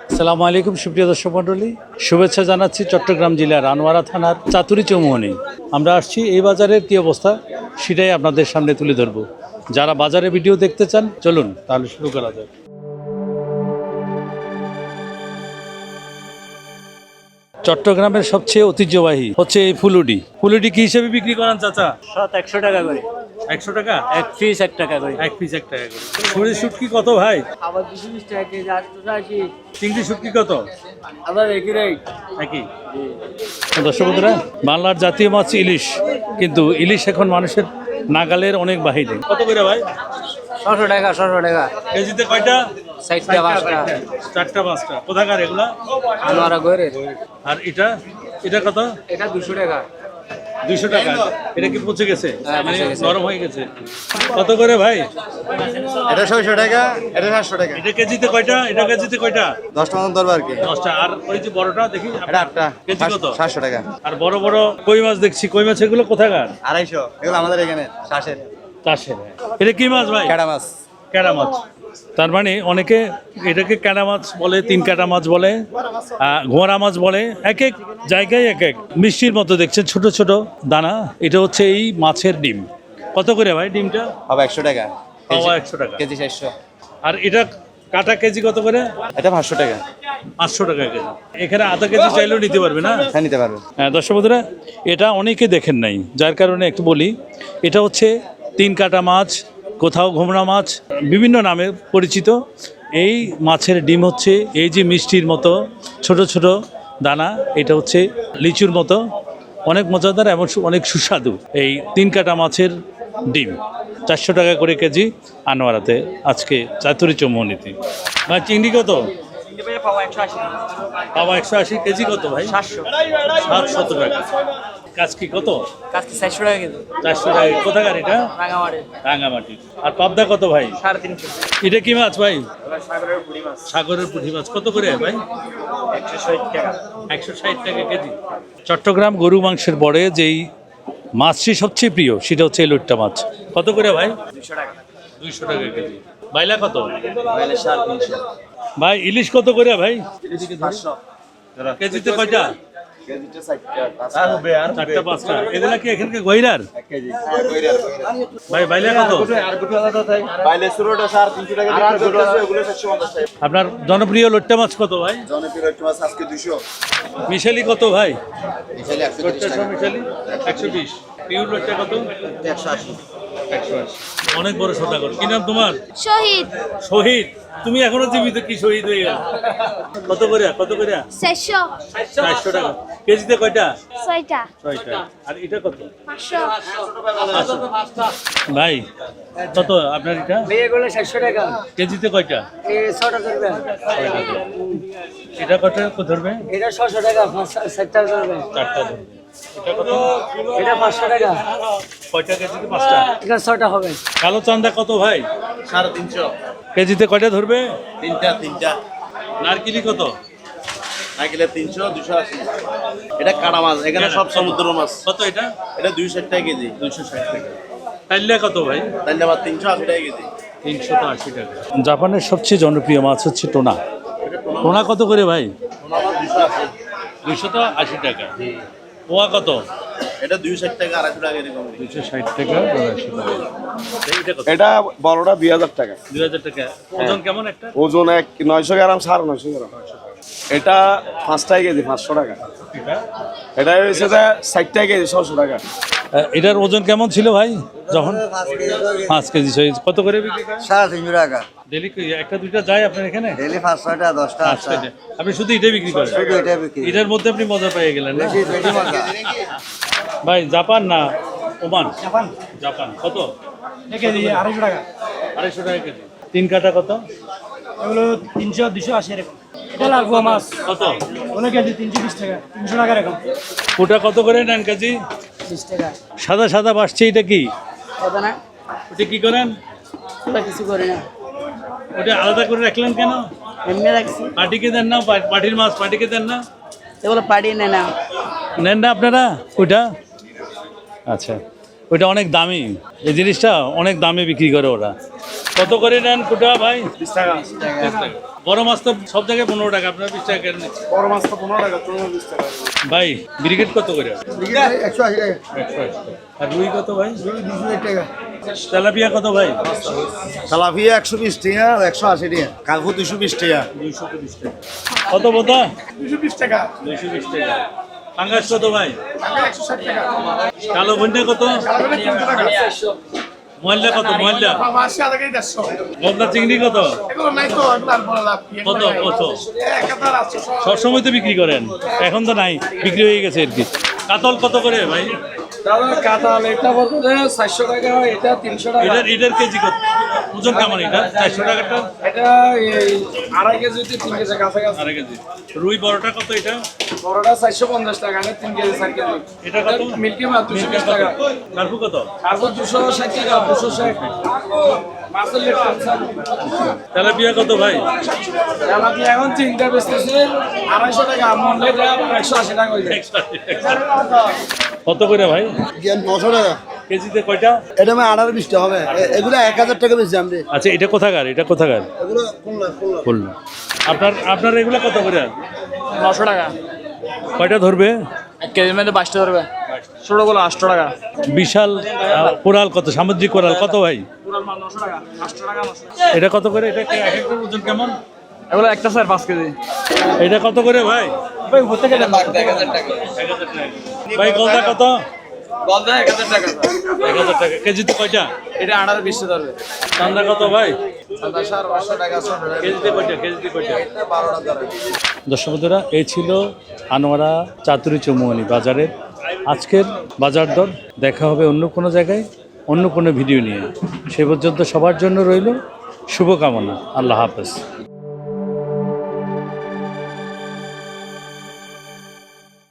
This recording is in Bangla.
আসসালামু আলাইকুম, সুপ্রিয় দর্শক মণ্ডলী। শুভেচ্ছা জানাচ্ছি চট্টগ্রাম জেলার আনোয়ারা থানার চাতুরি চৌমোহনী। আমরা আসছি এই বাজারের কী অবস্থা, সেটাই আপনাদের সামনে তুলে ধরব। যারা বাজারে ভিডিও দেখতে চান, চলুন তাহলে শুরু করা যাক। চট্টগ্রামের সবচেয়ে ঐতিহ্যবাহী হচ্ছে এই ফুলুডি। ফুলুডি কি হিসেবে বিক্রি করেন, চাচা? সাত একশো টাকা করে। একশো টাকা? এক পিস এক টাকা করে। এক পিস এক টাকা করে। ছুরি শুটকি কত ভাই? আবার দুশো বিশ টাকা কেজি আটশো আশি চিংড়ি শুটকি কত? আবার একই রেট একই। দর্শক বন্ধুরা বাংলার জাতীয় মাছ ইলিশ কিন্তু ইলিশ এখন মানুষের নাগালের অনেক বাহিরে। কত করে ভাই? ছশো টাকা ছশো টাকা। কেজিতে কয়টা? চারটা পাঁচটা। চারটা পাঁচটা। কোথাকার এগুলা? আনোয়ারা করে আর এটা? এটা কত? এটা দুশো টাকা। দুইশো টাকা। এটা কি পচে গেছে? হ্যাঁ, মানে নরম হয়ে গেছে। কত করে ভাই? এটা ছয়শো টাকা এটা সাতশো টাকা। এটা কেজিতে কয়টা? এটা কেজিতে কয়টা? দশটা মতন ধরবো আর কি। দশটা। আর ওই যে বড়টা দেখি এটা আটটা। কেজি কত? সাতশো টাকা। আর বড় বড় কই মাছ দেখছি? কই মাছ এগুলো কোথাকার? আড়াইশো। এগুলো আমাদের এখানে শ্বাসের চাষের। এটা কি মাছ ভাই? ক্যাডা মাছ। ক্যাড়া মাছ? তার মানে অনেকে এটাকে ক্যাড়া মাছ বলে তিন কাটা মাছ বলে ঘোড়া মাছ বলে এক এক জায়গায় এক এক। মিষ্টির মতো দেখছেন ছোট ছোট দানা। এটা হচ্ছে এই মাছের ডিম। কত করে ভাই ডিমটা? হবে একশো টাকা। একশো টাকা। কেজি চারশো। আর এটা কাটা কেজি কত করে? এটা পাঁচশো টাকা। পাঁচশো টাকা কেজি। এখানে আধা কেজি চাইলেও নিতে পারবে না? হ্যাঁ নিতে পারবে। হ্যাঁ দর্শক বন্ধুরা এটা অনেকে দেখেন নাই। যার কারণে একটু বলি এটা হচ্ছে তিন কাটা মাছ কোথাও ঘুমরা মাছ বিভিন্ন নামে পরিচিত। এই মাছের ডিম হচ্ছে এই যে মিষ্টির মতো ছোট ছোট দানা এটা হচ্ছে লিচুর মতো। অনেক মজাদার এবং অনেক সুস্বাদু এই তিন কাটা মাছের ডিম। চারশো টাকা করে কেজি আনোয়ারাতে আজকে চাতুরি চৌমনিতে ভাই চিংড়ি কত? পাওয়া একশো আশি কেজি কত ভাই? সাতশো। সাতশত টাকা। কাজ কি কত? কাজকে চারশো টাকা কেজি। চারশো টাকা কোথাকার এটা? রাঙামাটি। রাঙামাটি। আর পাবদা কত ভাই? সাড়ে তিনশো এটা কি মাছ ভাই? সাগরের মাছ। সাগরের পুঁটি মাছ। কত করে ভাই? একশো ষাট টাকা। একশো ষাট টাকা কেজি। চট্টগ্রাম গরু মাংসের পরে যেই মাছটি সবচেয়ে প্রিয় সেটা হচ্ছে এলুট্টা মাছ। কত করে ভাই? দুশো টাকা। দুইশো টাকা কেজি। বাইলা কত? তিনশো। ভাই ইলিশ কত করে ভাই? কেজিতে কয়টা? চারটা পাঁচটা এগুলা কি এখানকার গহিরার ভাই বাইলা কত? বাইলে শুরুটা সাড়ে তিনশো টাকা ওগুলো চারশো পঞ্চাশ টাকা। আপনার জনপ্রিয় লোট্টা মাছ কত ভাই? জনপ্রিয় মাছ আজকে মিশালি কত ভাই? মিশালি? একশো বিশ। পিউর লোট্টা কত? একশো আশি। একশো আশি। অনেক বড় সদাগর কি নাম তোমার? শহীদ। শহীদ। তুমি এখনও জীবিত কি শহীদ হয়ে গেল? কত করে? কত করে? চারশো। চারশো টাকা। কেজিতে কয়টা? ছয়টা। ছয়টা। আর এটা কত। ভাই কত আপনার এটা? চারশো টাকা। কেজিতে কয়টা? এই ছটা ধরবেন এটা কয়টা ধরবে? এটা ছশো টাকা পাঁচ চারটা ধরবেন চারটা ধরবে। এটা কত পাঁচশো টাকা। কয়টা কেজিতে পাঁচটা? এটা ছটা হবে। কালো চান্দা কত ভাই? সাড়ে তিনশো। কেজিতে কয়টা ধরবে? তিনটা তিনটা। নারকেলি কত? তিনশো দুশো আশি। এটা কাটা মাছ এখানে সব সমুদ্র মাছ। কত এটা? এটা দুইশো ষাট টাকা কেজি। দুইশো ষাট টাকা। তাইলে কত ভাই? আবার তিনশো আশি টাকা কেজি। তিনশো আশি টাকা। জাপানের সবচেয়ে জনপ্রিয় মাছ হচ্ছে টোনা। টোনা কত করে ভাই? দুশো আশি। দুইশো আশি টাকা। পোয়া কত? এটা দুইশো ষাট টাকা আড়াইশো টাকা এরকম। দুইশো ষাট টাকা আড়াইশো টাকা। এটা কত? এটা বড়টা দুই হাজার টাকা। দুই হাজার টাকা। ওজন কেমন একটা? ওজন এক নয়শো গ্রাম সাড়ে নয়শো গ্রাম। এটা পাঁচটাই কেজি পাঁচশো টাকা। এটা? হয়েছে যে ষাটটাই কেজি ছশো টাকা। এটার ওজন কেমন ছিল ভাই? যখন? পাঁচ কেজি। কত করে বিক্রি সাড়ে তিনশো টাকা। ডেলি একটা দুইটা যায় আপনার এখানে? ডেলি পাঁচ ছয়টা দশটা। আপনি শুধু এটাই বিক্রি করেন? শুধু এটা বিক্রি। এটার মধ্যে আপনি মজা পেয়ে গেলেন ভাই জাপান না ওমান? জাপান। জাপান। কত? কেজি আড়াইশো টাকা। আড়াইশো টাকা কেজি। তিন কাটা কত? এগুলো তিনশো দুশো আশি এরকম। এটা লাগবো মাছ। কত? ওগুলো কেজি তিনশো বিশ টাকা। তিনশো টাকা এরকম। ওটা কত করে নেন কেজি? বিশ টাকা। সাদা সাদা বাসছে এটা কি? না? ওটা কি করেন? ওটা কিছু করি না। ওটা আলাদা করে রাখলেন কেন? এমনি রাখছি। পার্টিকে দেন না পার্টির মাছ পার্টিকে দেন না? এগুলো পাড়িয়ে নেন না। নেন না আপনারা? ওইটা? আচ্ছা ওইটা অনেক দামি। এই জিনিসটা অনেক দামে বিক্রি করে ওরা। কত করে নেন কুটা ভাই? বিশ টাকা। বড় মাছ তো সব জায়গায় পনেরো টাকা আপনার বিশ টাকা কেন বড় মাছ তো পনেরো টাকা বিশ টাকা। ভাই ব্রিগেড কত করে? একশো আশি টাকা। একশো আশি টাকা। আর রুই কত ভাই? দুশো টাকা। তেলাপিয়া কত ভাই? সালাফিয়া একশো বিশ টাকা একশো আশি টাকা। কালফু দুশো বিশ টাকা। দুইশো টাকা। কত বোতা দুশো বিশ টাকা। দুইশো বিশ টাকা। পাঙ্গাস কত ভাই? কালো ভন্ডা কত? ময়লা কত? ময়লা। গলদা চিংড়ি কত? কত? কত? সবসময় তো বিক্রি করেন। এখন তো নাই বিক্রি হয়ে গেছে আর কি। কাতল কত করে ভাই? দাদা এটা বলতে চারশো টাকা এটা তিনশো টাকা। এটার এটার কেজি কত? ওজন কেমন এটা? চারশো টাকাটা? এটা এই আড়াই তিন কেজি কাছাকাছি। আড়াই কেজি। রুই বড়টা কত এটা? বড়টা চারশো পঞ্চাশ টাকা তিন কেজি চার কেজি। এটা কত? মিল্কি মাছ দুশো বিশ টাকা। কার্পু কত? দুশো ষাট টাকা দুশো ষাট। তেলাপিয়া কত ভাই? এখন তিনটা বেচতেছে। আড়াইশো টাকা মন একশো আশি টাকা। কত করে ভাই? নশো টাকা। কেজিতে কয়টা? এটা আমি আঠারো বিশ টাকা হবে এগুলো এক হাজার টাকা বেশি আমি আচ্ছা এটা কোথাকার? এটা কোথাকার? এগুলো খুলনা আপনার আপনার এগুলো কত করে? নশো টাকা। কয়টা ধরবে? এক কেজির মধ্যে বাইশটা ধরবে। ছোটোগুলো আটশো টাকা। বিশাল কোরাল কত? সামুদ্রিক কোরাল। কত ভাই? এটা কত করে? এটা এক একটা ওজন কেমন? এগুলো একটা স্যার পাঁচ কেজি। এটা কত করে ভাই? এক হাজার টাকা। ভাই গলদা কত? গলদা এক হাজার টাকা। এক হাজার টাকা। কেজিতে কয়টা? এটা আঠারো বিশটা ধরবে। চান্দা কত ভাই? সাতাশ পাঁচশো টাকা কেজিতে কয়টা? কেজিতে কয়টা? বারোটা ধরে দর্শক বন্ধুরা এই ছিল আনোয়ারা চাতুরি চৌমুহনী বাজারের আজকের বাজার দর। দেখা হবে অন্য কোনো জায়গায় অন্য কোনো ভিডিও নিয়ে। সে পর্যন্ত সবার জন্য রইল শুভকামনা। আল্লাহ হাফেজ।